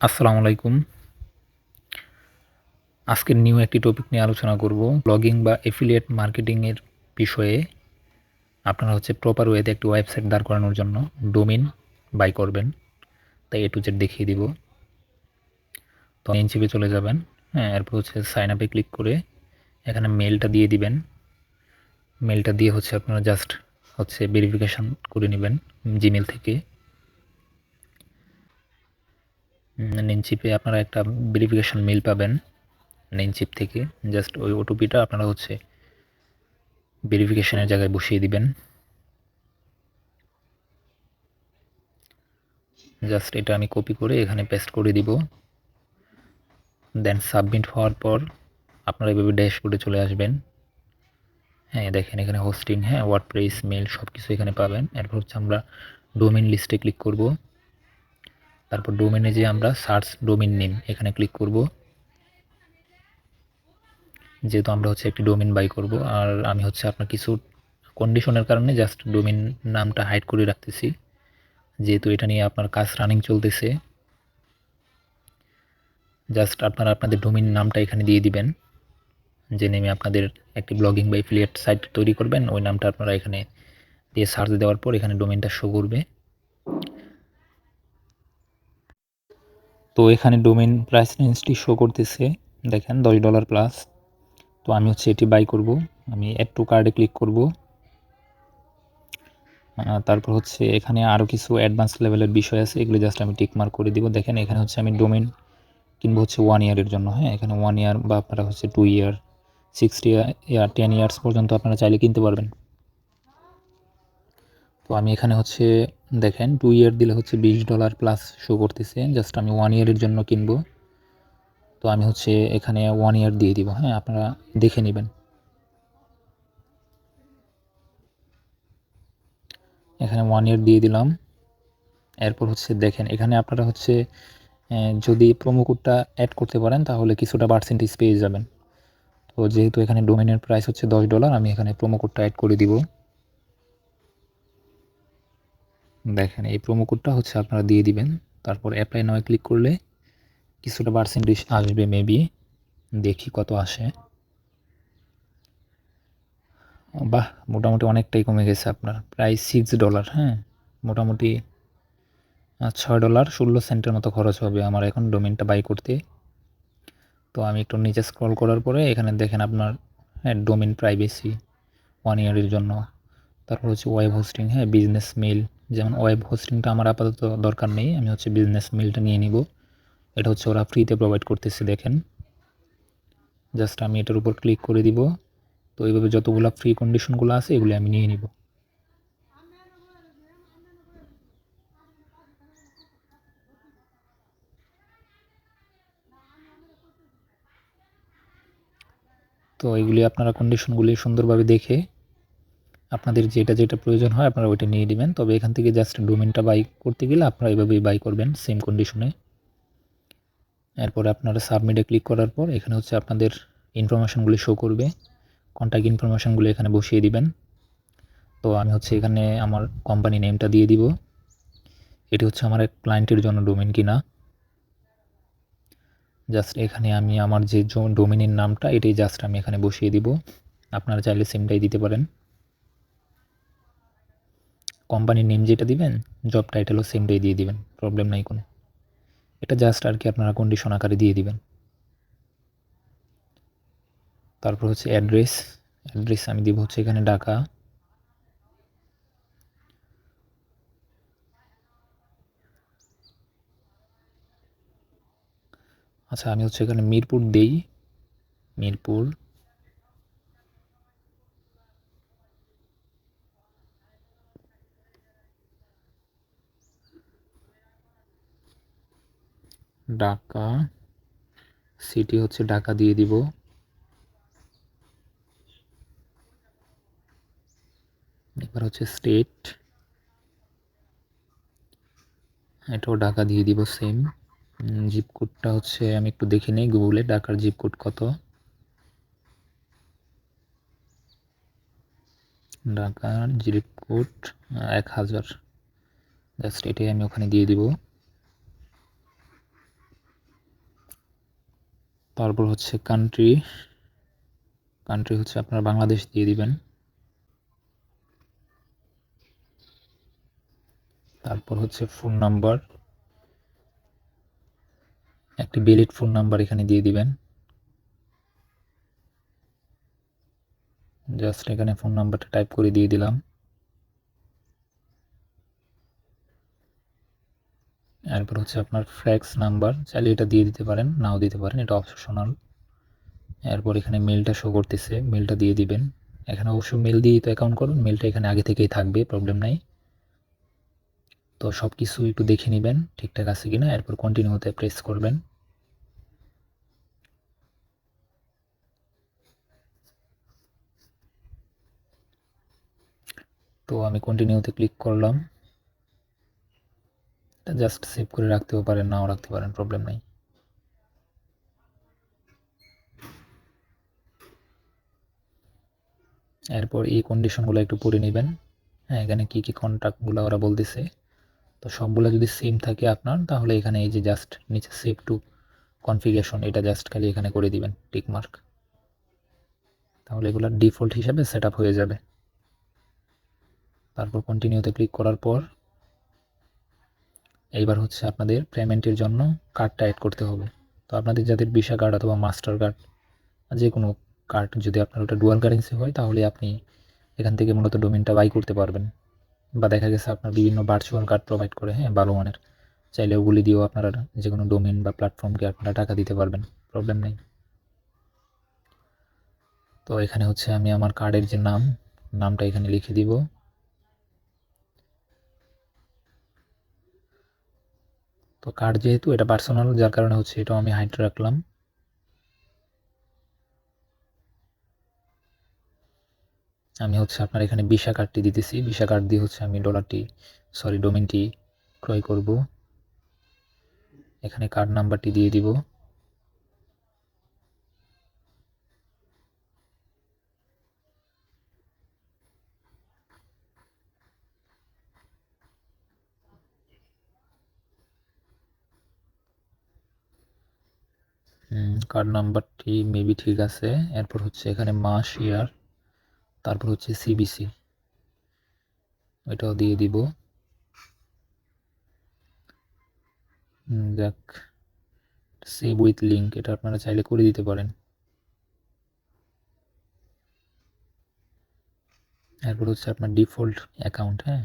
আসসালামু আলাইকুম। আজকের নিউ একটি টপিক নিয়ে আলোচনা করব। ব্লগিং বা এফিলিয়েট মার্কেটিংয়ের বিষয়ে। আপনারা হচ্ছে প্রপার ওয়েতে একটি ওয়েবসাইট দাঁড় করানোর জন্য ডোমিন বাই করবেন। তাই এ টু জেড দেখিয়ে দিব। তো এনচিপে চলে যাবেন। হ্যাঁ এরপর হচ্ছে সাইন আপে ক্লিক করে এখানে মেলটা দিয়ে দিবেন। মেলটা দিয়ে হচ্ছে আপনারা জাস্ট হচ্ছে ভেরিফিকেশান করে নেবেন জিমেল থেকে। নেনচিপে আপনারা একটা ভেরিফিকেশান মেল পাবেন। নেনচিপ থেকে জাস্ট ওই ওটিপিটা আপনারা হচ্ছে ভেরিফিকেশানের জায়গায় বসিয়ে দিবেন। জাস্ট এটা আমি কপি করে এখানে পেস্ট করে দিব। দেন সাবমিট হওয়ার পর আপনারা এভাবে ড্যাশবোর্ডে চলে আসবেন। হ্যাঁ দেখেন এখানে হোস্টিং হ্যাঁ ওয়ার্ড প্রেস মেল সব কিছু এখানে পাবেন। এরপর হচ্ছে আমরা ডোমেন লিস্টে ক্লিক করব। তারপর ডোমেনে যে আমরা সার্চ ডোমেন নেম এখানে ক্লিক করব। যেহেতু আমরা হচ্ছে একটি ডোমেন বাই করব, আর আমি হচ্ছে আপনার কিছু কন্ডিশনের কারণে জাস্ট ডোমেন নামটা হাইড করে রাখতেছি। যেহেতু এটা নিয়ে আপনার কাজ রানিং চলতেছে। জাস্ট আপনারা আপনাদের ডোমেন নামটা এখানে দিয়ে দিবেন। যে নেমে আপনাদের একটি ব্লগিং বা এফিলিয়েট সাইট তৈরি করবেন, ওই নামটা আপনারা এখানে দিয়ে সার্চ দেওয়ার পর এখানে ডোমেনটা শো করবে। তো এখানে ডোমেন প্রাইস রেঞ্জটি শো করতেছে, দেখেন দশ ডলার প্লাস তো আমি হচ্ছে এটি বাই করব, আমি অ্যাড টু কার্ডে ক্লিক করব। তারপর হচ্ছে এখানে আরও কিছু অ্যাডভান্স লেভেলের বিষয় আছে, এগুলো জাস্ট আমি টিকমার্ক করে দিব। দেখেন এখানে হচ্ছে আমি ডোমেন কিনবো হচ্ছে ওয়ান ইয়ারের জন্য হ্যাঁ? এখানে ওয়ান ইয়ার বা আপনারা হচ্ছে two year sixty year ten years পর্যন্ত আপনারা চাইলে কিনতে পারবেন। তো আমি এখানে হচ্ছে দেখেন টু ইয়ার দিলে হচ্ছে বিশ ডলার প্লাস শো করতেছে জাস্ট আমি ওয়ান ইয়ারের জন্য কিনবো। তো আমি হচ্ছে এখানে ওয়ান ইয়ার দিয়ে দিব হ্যাঁ আপনারা দেখে নেবেন। এখানে ওয়ান ইয়ার দিয়ে দিলাম। এরপর হচ্ছে দেখেন, এখানে আপনারা হচ্ছে যদি প্রোমো কোডটা অ্যাড করতে পারেন, তাহলে কিছুটা পার্সেন্টেজ পেয়ে যাবেন। তো যেহেতু এখানে ডোমেনের প্রাইস হচ্ছে দশ ডলার আমি এখানে প্রোমো কোডটা অ্যাড করে দিব। দেখেন, এই প্রোমো কোডটা হচ্ছে আপনারা দিয়ে দিবেন। তারপর অ্যাপ্লাই নয় ক্লিক করলে কিছুটা পার্সেন্টেজ আসবে মেবি দেখি কত আসে। বাহ, মোটামুটি অনেকটাই কমে গেছে আপনার। প্রায় সিক্স ডলার হ্যাঁ? মোটামুটি ছয় ডলার ষোলো সেন্টের মতো খরচ হবে আমার এখন ডোমেনটা বাই করতে। তো আমি একটু নিচে স্ক্রল করার পরে এখানে দেখেন আপনার হ্যাঁ ডোমেন প্রাইভেসি ওয়ান ইয়ারের জন্য। তারপর হচ্ছে ওয়েব হোস্টিং হ্যাঁ বিজনেস মেল যেমন ওয়েব হোস্টিংটা আমার আপাতত দরকার নেই, আমি হচ্ছে বিজনেস মিলটা নিয়ে নিব। এটা হচ্ছে ওরা ফ্রিতে প্রোভাইড করতেছে, দেখেন। জাস্ট আমি এটার উপর ক্লিক করে দিব। তো এইভাবে যতগুলো ফ্রি কন্ডিশনগুলো আছে, এগুলি আমি নিয়ে নিব। তো এগুলি আপনারা কন্ডিশনগুলি সুন্দরভাবে দেখে আপনাদের যেটা যেটা প্রয়োজন হয় আপনারা ওইটা নিয়ে নেবেন। তবে এখান থেকে জাস্ট ডোমেনটা বাই করতে গেলে আপনারা এভাবেই বাই করবেন সেম কন্ডিশনে এরপরে আপনারা সাবমিটে ক্লিক করার পর এখানে হচ্ছে আপনাদের ইনফরমেশানগুলি শো করবে। কন্ট্যাক্ট ইনফরমেশানগুলো এখানে বসিয়ে দিবেন। তো আমি হচ্ছে এখানে আমার কোম্পানি নেমটা দিয়ে দিব। এটি হচ্ছে আমার এক ক্লায়েন্টের জন্য ডোমেন কিনা। জাস্ট এখানে আমি আমার যে ডোমেনের নামটা এটাই জাস্ট আমি এখানে বসিয়ে দিব। আপনারা চাইলে সেমটাই দিতে পারেন। কোম্পানির নেম যেটা দিবেন জব টাইটেলও সেমটাই দিয়ে দিবেন প্রবলেম নাই কোনো। এটা জাস্ট আর কি আপনারা কন্ডিশন আকারে দিয়ে দিবেন। তারপর হচ্ছে অ্যাড্রেস অ্যাড্রেস আমি দিব হচ্ছে এখানে ঢাকা। আচ্ছা আমি হচ্ছে এখানে মিরপুর দেই, মিরপুর। ঢাকা সিটি হচ্ছে ঢাকা দিয়ে দিব। এবার হচ্ছে স্টেট এটাও ঢাকা দিয়ে দিব সেম জিপ কোডটা হচ্ছে, আমি একটু দেখে নিই গুগলে ঢাকার জিপ কোড কত? ঢাকার জিপ কোড এক হাজার। জাস্ট এটাই আমি ওখানে দিয়ে দিব। তারপর হচ্ছে কান্ট্রি কান্ট্রি হচ্ছে আপনার বাংলাদেশ দিয়ে দিবেন। তারপর হচ্ছে ফোন নাম্বার একটি ভ্যালিড ফোন নাম্বার এখানে দিয়ে দিবেন। জাস্ট এখানে ফোন নাম্বারটা টাইপ করে দিয়ে দিলাম। এরপর হচ্ছে আপনার ফ্ল্যাক্স নাম্বার চাইলে এটা দিয়ে দিতে পারেন, নাও দিতে পারেন, এটা অপশনাল এরপর এখানে মেলটা শো করতেছে মেলটা দিয়ে দিবেন। এখানে অবশ্যই মেল দিয়েই তো অ্যাকাউন্ট করুন মেলটা এখানে আগে থেকেই থাকবে প্রবলেম নাই। তো সব কিছু একটু দেখে নেবেন, ঠিকঠাক আছে কিনা, এরপর কন্টিনিউতে প্রেস করবেন। তো আমি কন্টিনিউতে ক্লিক করলাম। জাস্ট সেভ করে রাখতেও পারেন, নাও রাখতে পারেন প্রবলেম নাই। এরপর এই কন্ডিশনগুলো একটু পড়ে নেবেন। হ্যাঁ এখানে কী কী কন্ট্যাক্টগুলো ওরা বলতেছে। তো সবগুলো যদি সেম থাকে আপনার, তাহলে এখানে এই যে জাস্ট নিচে সেভ টু কনফিগেশন এটা জাস্ট খালি এখানে করে দিবেন টিকমার্ক তাহলে এগুলো ডিফল্ট হিসাবে সেট হয়ে যাবে। তারপর কন্টিনিউতে ক্লিক করার পর এইবার হচ্ছে আপনাদের পেমেন্টের জন্য কার্ডটা অ্যাড করতে হবে। তো আপনাদের যাদের ভিসা কার্ড অথবা মাস্টার কার্ড যে কোনো কার্ড যদি আপনার ওটা ডুয়াল কারেন্সি হয়, তাহলে আপনি এখান থেকে মূলত ডোমেনটা বাই করতে পারবেন বা দেখা গেছে আপনার বিভিন্ন ভার্চুয়াল কার্ড প্রোভাইড করে হ্যাঁ ভালো মানের। চাইলে ওগুলি দিয়েও আপনারা যে কোনো ডোমেন বা প্ল্যাটফর্মকে আপনারা টাকা দিতে পারবেন প্রবলেম নেই। তো এখানে হচ্ছে আমি আমার কার্ডের যে নাম, নামটা এখানে লিখে দিব। তো কার্ড যেহেতু, এটা পার্সোনাল যার কারণে হচ্ছে এটাও আমি হাইট রাখলাম। আমি হচ্ছে আপনার এখানে বিশা কার্ডটি দিতেছি। বিশা কার্ড দিয়ে হচ্ছে আমি ডলারটি সরি ডোমেনটি ক্রয় করব। এখানে কার্ড নাম্বারটি দিয়ে দিব। কার্ড নাম্বারটি মেবি ঠিক আছে। এরপর হচ্ছে এখানে মাস ইয়ার তারপর হচ্ছে সিবিসি ওইটাও দিয়ে দিব। দেখ সেভ উইথ লিঙ্ক এটা আপনারা চাইলে করে দিতে পারেন। এরপর হচ্ছে আপনার ডিফল্ট অ্যাকাউন্ট হ্যাঁ?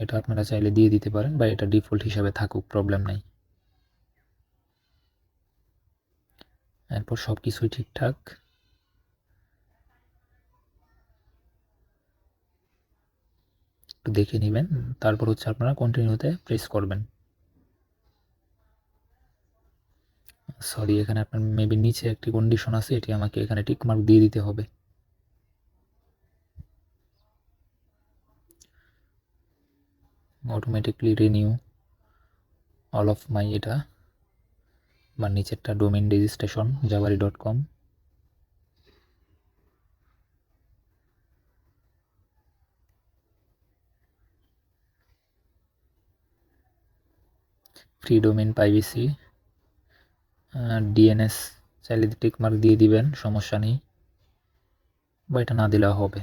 এটা আপনারা চাইলে দিয়ে দিতে পারেন, বা এটা ডিফল্ট হিসাবে থাকুক প্রবলেম নাই। এরপর সব কিছুই ঠিকঠাক। একটু দেখে নেবেন, তারপর হচ্ছে আপনারা কন্টিনিউতে প্রেস করবেন। সরি এখানে আপনার মেবি নিচে একটি কন্ডিশন আছে, এটি আমাকে এখানে টিক মার্ক দিয়ে দিতে হবে। Automatically renew all of my এটা। বা নিচেরটা domain registration জাবারি dot com free domain privacy DNS চাইলে টিক মার্ক দিয়ে দিবেন, সমস্যা নেই। বা এটা না দিলেও হবে।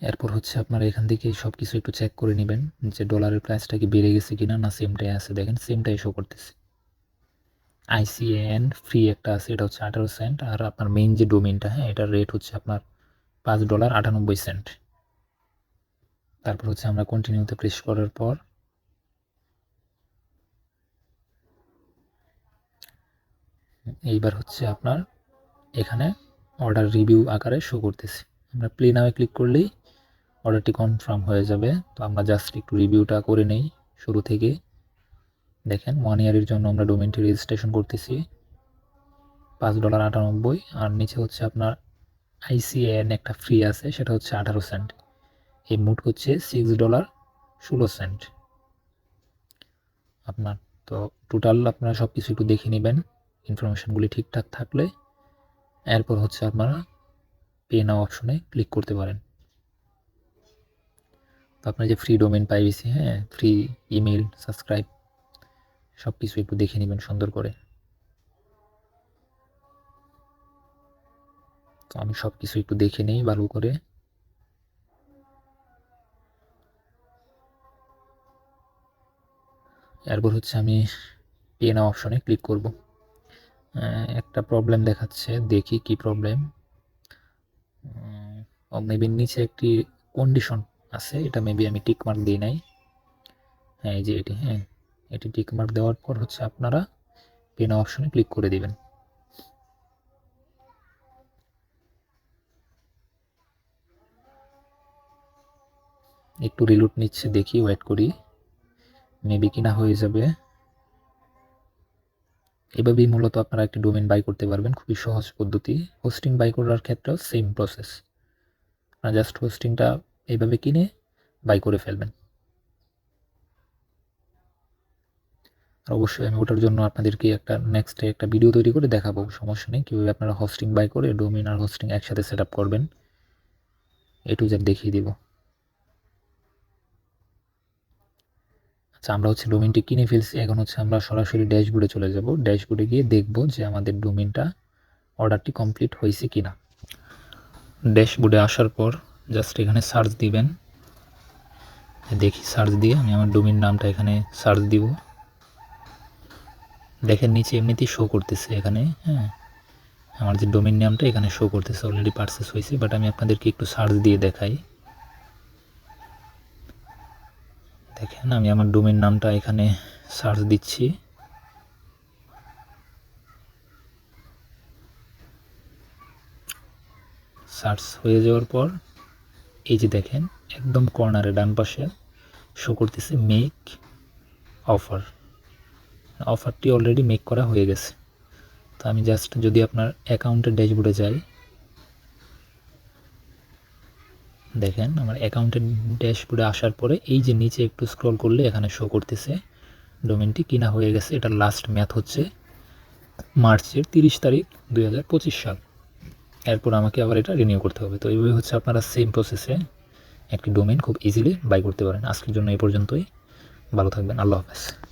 এরপর হচ্ছে আপনারা এখান থেকে সব কিছু একটু চেক করে নেবেন যে ডলারের প্রাইসটা কি বেড়ে গেছে কিনা না সেমটাই আছে। দেখেন সেমটাই শো করতেছে। আইসিএন ফ্রি একটা আছে, এটা হচ্ছে আঠারো সেন্ট আর আপনার মেইন যে ডোমেনটা হ্যাঁ এটার রেট হচ্ছে আপনার পাঁচ ডলার আটানব্বই সেন্ট তারপর হচ্ছে আমরা কন্টিনিউতে প্রেস করার পর এইবার হচ্ছে আপনার এখানে অর্ডার রিভিউ আকারে শো করতেছে। আমরা প্লে নামে ক্লিক করলেই অর্ডারটি কনফার্ম হয়ে যাবে। তো আমরা জাস্ট একটু রিভিউটা করে নেই শুরু থেকে। দেখেন ওয়ান ইয়ারের জন্য আমরা ডোমেনটি রেজিস্ট্রেশন করতেছি। পাঁচ ডলার আটানব্বই। আর নিচে হচ্ছে আপনার আইসিএন একটা ফ্রি আছে, সেটা হচ্ছে আঠারো সেন্ট এই মুট হচ্ছে সিক্স ডলার ষোলো সেন্ট আপনার তো টোটাল আপনারা সব কিছু একটু দেখে নেবেন। ইনফরমেশানগুলি ঠিকঠাক থাকলে। এরপর হচ্ছে আপনারা পে নাও অপশনে ক্লিক করতে পারেন। আপনার যে ফ্রি ডোমেন প্রাইভেসি হ্যাঁ ফ্রি ইমেল সাবস্ক্রাইব সব কিছু একটু দেখে নেবেন সুন্দর করে। তো আমি সব কিছু একটু দেখে নেই ভালো করে। এরপর হচ্ছে আমি পে নাও অপশনে ক্লিক করব। একটা প্রবলেম দেখাচ্ছে, দেখি কি প্রবলেম মেবি নিচে একটি কন্ডিশন আছে, এটা মেবি আমি টিক মার্ক দিই নাই। হ্যাঁ এই যে এটি হ্যাঁ এটি টিক মার্ক দেওয়ার পর হচ্ছে আপনারা পে নাও অপশনে ক্লিক করে দিবেন। একটু রিলুট নিচ্ছে, দেখি ওয়েট করি। মেবি কিনা হয়ে যাবে। এভাবেই মূলত আপনারা একটি ডোমেন বাই করতে পারবেন, খুবই সহজ পদ্ধতি। হোস্টিং বাই করার ক্ষেত্রেও সেম প্রসেস আপনারা জাস্ট হোস্টিংটা এইভাবে কিনে বাই করে ফেলবেন। আর অবশ্যই আমি ওটার জন্য আপনাদেরকে একটা নেক্সটে একটা ভিডিও তৈরি করে দেখাবো, সমস্যা নেই। কীভাবে আপনারা হোস্টিং বাই করে ডোমিন আর হোস্টিং একসাথে সেট আপ করবেন এ টু দেখিয়ে দিব। আচ্ছা আমরা হচ্ছে ডোমিনটি কিনে ফেলছি। এখন হচ্ছে আমরা সরাসরি ড্যাশবোর্ডে চলে যাব। ড্যাশবোর্ডে গিয়ে দেখব যে আমাদের ডোমিনটা অর্ডারটি কমপ্লিট হয়েছে কিনা। ড্যাশবোর্ডে আসার পর জাস্ট এখানে সার্চ দিবেন। দেখি সার্চ দিয়ে আমি আমার ডোমেন নামটা এখানে সার্চ দিব। দেখেন নিচে এমনিতেই শো করতেছে এখানে হ্যাঁ। আমার যে ডোমেন নামটা এখানে শো করতেছে অলরেডি পারচেস হয়েছে বাট আমি আপনাদেরকে একটু সার্চ দিয়ে দেখাই। দেখেন আমি আমার ডোমেন নামটা এখানে সার্চ দিচ্ছি। সার্চ হয়ে যাওয়ার পর এই যে দেখেন, একদম কর্নারে ডান পাশে শো করতেছে মেক অফার অফারটি অলরেডি মেক করা হয়ে গেছে। তো আমি জাস্ট যদি আপনার অ্যাকাউন্টের ড্যাশবোর্ডে যাই, দেখেন আমার অ্যাকাউন্টের ড্যাশবোর্ডে আসার পরে এই যে নিচে একটু স্ক্রল করলে এখানে শো করতেছে ডোমেনটি কিনা হয়ে গেছে। এটা লাস্ট ম্যাথ হচ্ছে মার্চের তিরিশ তারিখ দু হাজার পঁচিশ সাল। এরপর আমাকে আবার এটা রিনিউ করতে হবে। তো এইভাবে হচ্ছে আপনারা সেম প্রসেসে একটি ডোমেন খুব ইজিলি বাই করতে পারেন। আজকের জন্য এই পর্যন্তই। ভালো থাকবেন। আল্লাহ হাফেজ।